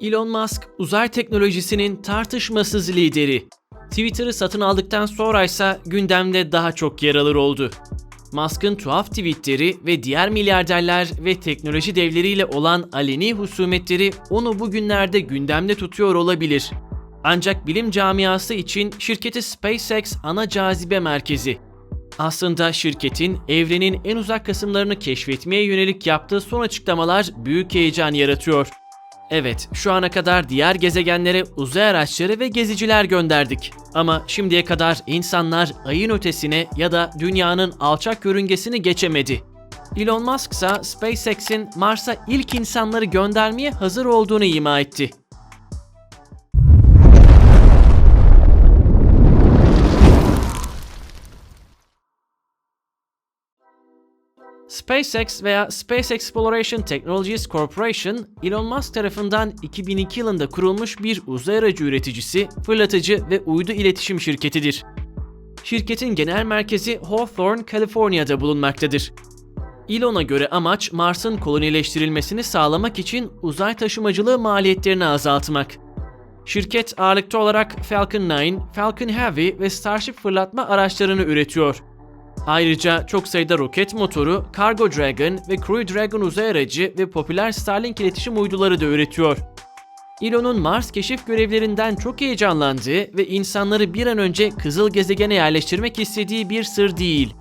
Elon Musk uzay teknolojisinin tartışmasız lideri. Twitter'ı satın aldıktan sonra ise gündemde daha çok yer alır oldu. Musk'ın tuhaf tweetleri ve diğer milyarderler ve teknoloji devleriyle olan aleni husumetleri onu bugünlerde gündemde tutuyor olabilir. Ancak bilim camiası için şirketi SpaceX ana cazibe merkezi. Aslında şirketin evrenin en uzak kısımlarını keşfetmeye yönelik yaptığı son açıklamalar büyük heyecan yaratıyor. Evet, şu ana kadar diğer gezegenlere uzay araçları ve geziciler gönderdik. Ama şimdiye kadar insanlar ayın ötesine ya da dünyanın alçak yörüngesini geçemedi. Elon Musk ise SpaceX'in Mars'a ilk insanları göndermeye hazır olduğunu ima etti. SpaceX veya Space Exploration Technologies Corporation, Elon Musk tarafından 2002 yılında kurulmuş bir uzay aracı üreticisi, fırlatıcı ve uydu iletişim şirketidir. Şirketin genel merkezi Hawthorne, Kaliforniya'da bulunmaktadır. Elon'a göre amaç Mars'ın kolonileştirilmesini sağlamak için uzay taşımacılığı maliyetlerini azaltmak. Şirket ağırlıklı olarak Falcon 9, Falcon Heavy ve Starship fırlatma araçlarını üretiyor. Ayrıca çok sayıda roket motoru, Cargo Dragon ve Crew Dragon uzay aracı ve popüler Starlink iletişim uyduları da üretiyor. Elon'un Mars keşif görevlerinden çok heyecanlandığı ve insanları bir an önce kızıl gezegene yerleştirmek istediği bir sır değil.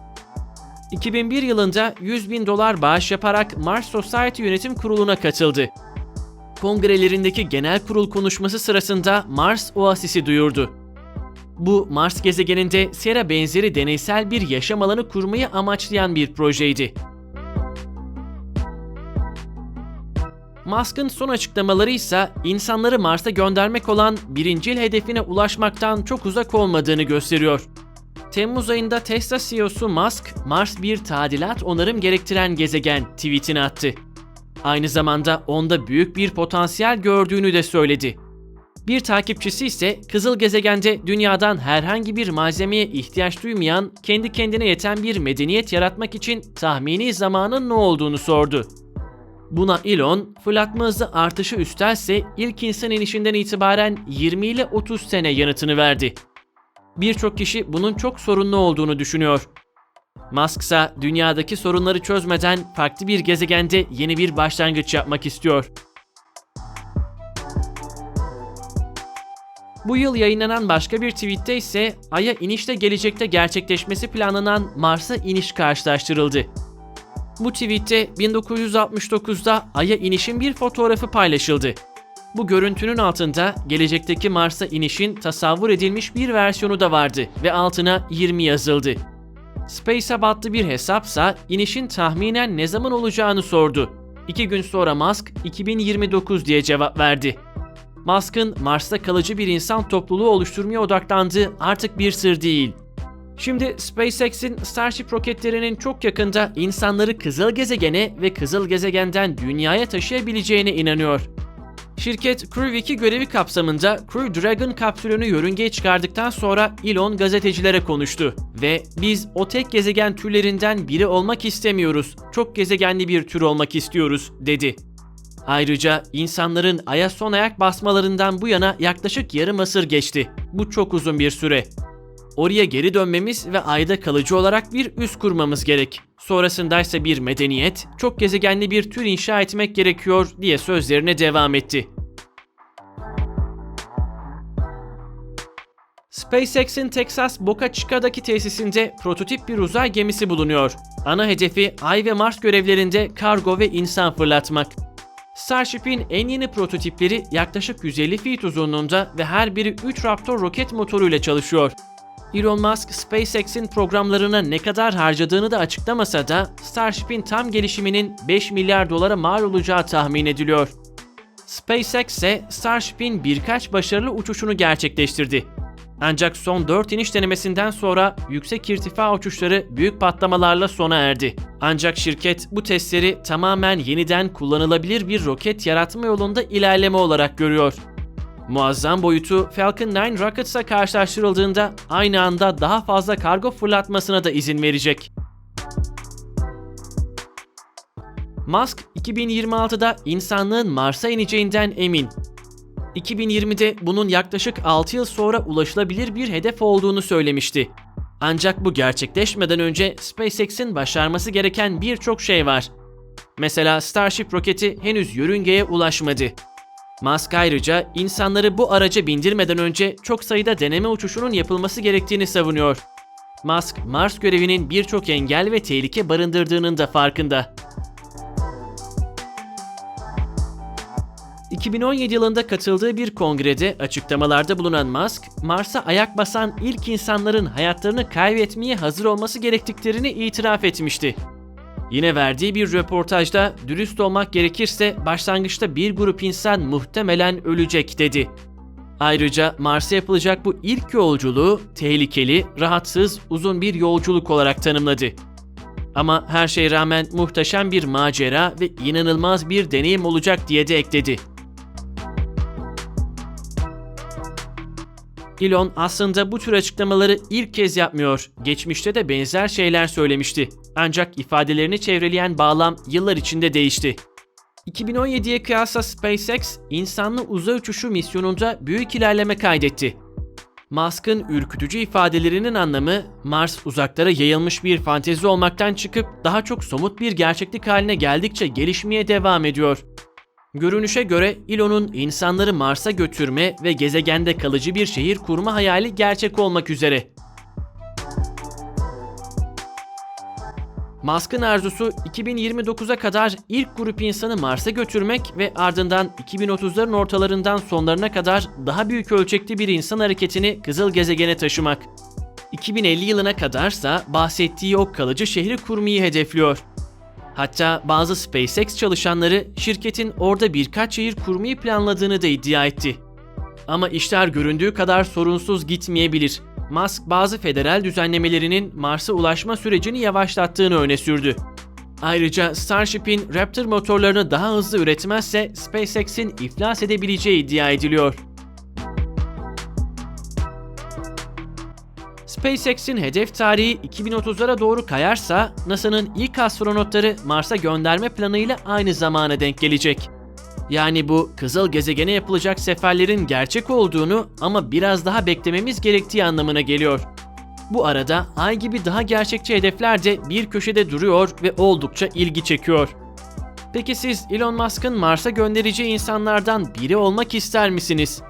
2001 yılında 100 bin dolar bağış yaparak Mars Society Yönetim Kurulu'na katıldı. Kongrelerindeki genel kurul konuşması sırasında Mars Oasis'i duyurdu. Bu Mars gezegeninde Sera benzeri deneysel bir yaşam alanı kurmayı amaçlayan bir projeydi. Musk'ın son açıklamaları ise insanları Mars'a göndermek olan birincil hedefine ulaşmaktan çok uzak olmadığını gösteriyor. Temmuz ayında Tesla CEO'su Musk, Mars bir tadilat onarım gerektiren gezegen tweetini attı. Aynı zamanda onda büyük bir potansiyel gördüğünü de söyledi. Bir takipçisi ise kızıl gezegende dünyadan herhangi bir malzemeye ihtiyaç duymayan, kendi kendine yeten bir medeniyet yaratmak için tahmini zamanın ne olduğunu sordu. Buna Elon, fırlatma hızı artışı üstelse ilk insan inişinden itibaren 20 ile 30 sene yanıtını verdi. Birçok kişi bunun çok sorunlu olduğunu düşünüyor. Musk ise dünyadaki sorunları çözmeden farklı bir gezegende yeni bir başlangıç yapmak istiyor. Bu yıl yayınlanan başka bir tweette ise Ay'a inişte gelecekte gerçekleşmesi planlanan Mars'a iniş karşılaştırıldı. Bu tweette 1969'da Ay'a inişin bir fotoğrafı paylaşıldı. Bu görüntünün altında gelecekteki Mars'a inişin tasavvur edilmiş bir versiyonu da vardı ve altına 20 yazıldı. SpaceHub adlı bir hesapsa inişin tahminen ne zaman olacağını sordu. İki gün sonra Musk 2029 diye cevap verdi. Musk'ın Mars'ta kalıcı bir insan topluluğu oluşturmaya odaklandığı artık bir sır değil. Şimdi SpaceX'in Starship roketlerinin çok yakında insanları kızıl gezegene ve kızıl gezegenden dünyaya taşıyabileceğine inanıyor. Şirket Crew 2 görevi kapsamında Crew Dragon kapsülünü yörüngeye çıkardıktan sonra Elon gazetecilere konuştu ve biz o tek gezegen türlerinden biri olmak istemiyoruz, çok gezegenli bir tür olmak istiyoruz dedi. Ayrıca insanların aya son ayak basmalarından bu yana yaklaşık yarım asır geçti. Bu çok uzun bir süre. Oraya geri dönmemiz ve ayda kalıcı olarak bir üs kurmamız gerek. Sonrasında ise bir medeniyet, çok gezegenli bir tür inşa etmek gerekiyor diye sözlerine devam etti. SpaceX'in Texas Boca Chica'daki tesisinde prototip bir uzay gemisi bulunuyor. Ana hedefi Ay ve Mars görevlerinde kargo ve insan fırlatmak. Starship'in en yeni prototipleri yaklaşık 150 feet uzunluğunda ve her biri 3 Raptor roket motoruyla çalışıyor. Elon Musk, SpaceX'in programlarına ne kadar harcadığını da açıklamasa da Starship'in tam gelişiminin 5 milyar dolara mal olacağı tahmin ediliyor. SpaceX ise Starship'in birkaç başarılı uçuşunu gerçekleştirdi. Ancak son 4 iniş denemesinden sonra yüksek irtifa uçuşları büyük patlamalarla sona erdi. Ancak şirket bu testleri tamamen yeniden kullanılabilir bir roket yaratma yolunda ilerleme olarak görüyor. Muazzam boyutu Falcon 9 Rockets'la karşılaştırıldığında aynı anda daha fazla kargo fırlatmasına da izin verecek. Musk 2026'da insanlığın Mars'a ineceğinden emin. 2020'de bunun yaklaşık 6 yıl sonra ulaşılabilir bir hedef olduğunu söylemişti. Ancak bu gerçekleşmeden önce SpaceX'in başarması gereken birçok şey var. Mesela Starship roketi henüz yörüngeye ulaşmadı. Musk ayrıca insanları bu araca bindirmeden önce çok sayıda deneme uçuşunun yapılması gerektiğini savunuyor. Musk, Mars görevinin birçok engel ve tehlike barındırdığının da farkında. 2017 yılında katıldığı bir kongrede açıklamalarda bulunan Musk, Mars'a ayak basan ilk insanların hayatlarını kaybetmeye hazır olması gerektiklerini itiraf etmişti. Yine verdiği bir röportajda dürüst olmak gerekirse başlangıçta bir grup insan muhtemelen ölecek dedi. Ayrıca Mars'a yapılacak bu ilk yolculuğu tehlikeli, rahatsız, uzun bir yolculuk olarak tanımladı. Ama her şeye rağmen muhteşem bir macera ve inanılmaz bir deneyim olacak diye de ekledi. Elon aslında bu tür açıklamaları ilk kez yapmıyor. Geçmişte de benzer şeyler söylemişti. Ancak ifadelerini çevreleyen bağlam yıllar içinde değişti. 2017'ye kıyasla SpaceX, insanlı uzay uçuşu misyonunda büyük ilerleme kaydetti. Musk'ın ürkütücü ifadelerinin anlamı Mars uzaklara yayılmış bir fantezi olmaktan çıkıp daha çok somut bir gerçeklik haline geldikçe gelişmeye devam ediyor. Görünüşe göre Elon'un insanları Mars'a götürme ve gezegende kalıcı bir şehir kurma hayali gerçek olmak üzere. Musk'ın arzusu 2029'a kadar ilk grup insanı Mars'a götürmek ve ardından 2030'ların ortalarından sonlarına kadar daha büyük ölçekli bir insan hareketini kızıl gezegene taşımak. 2050 yılına kadarsa bahsettiği o kalıcı şehri kurmayı hedefliyor. Hatta bazı SpaceX çalışanları şirketin orada birkaç şehir kurmayı planladığını da iddia etti. Ama işler göründüğü kadar sorunsuz gitmeyebilir. Musk bazı federal düzenlemelerinin Mars'a ulaşma sürecini yavaşlattığını öne sürdü. Ayrıca Starship'in Raptor motorlarını daha hızlı üretmezse SpaceX'in iflas edebileceği iddia ediliyor. SpaceX'in hedef tarihi 2030'lara doğru kayarsa NASA'nın ilk astronotları Mars'a gönderme planıyla aynı zamana denk gelecek. Yani bu kızıl gezegene yapılacak seferlerin gerçek olduğunu ama biraz daha beklememiz gerektiği anlamına geliyor. Bu arada ay gibi daha gerçekçi hedefler de bir köşede duruyor ve oldukça ilgi çekiyor. Peki siz Elon Musk'ın Mars'a göndereceği insanlardan biri olmak ister misiniz?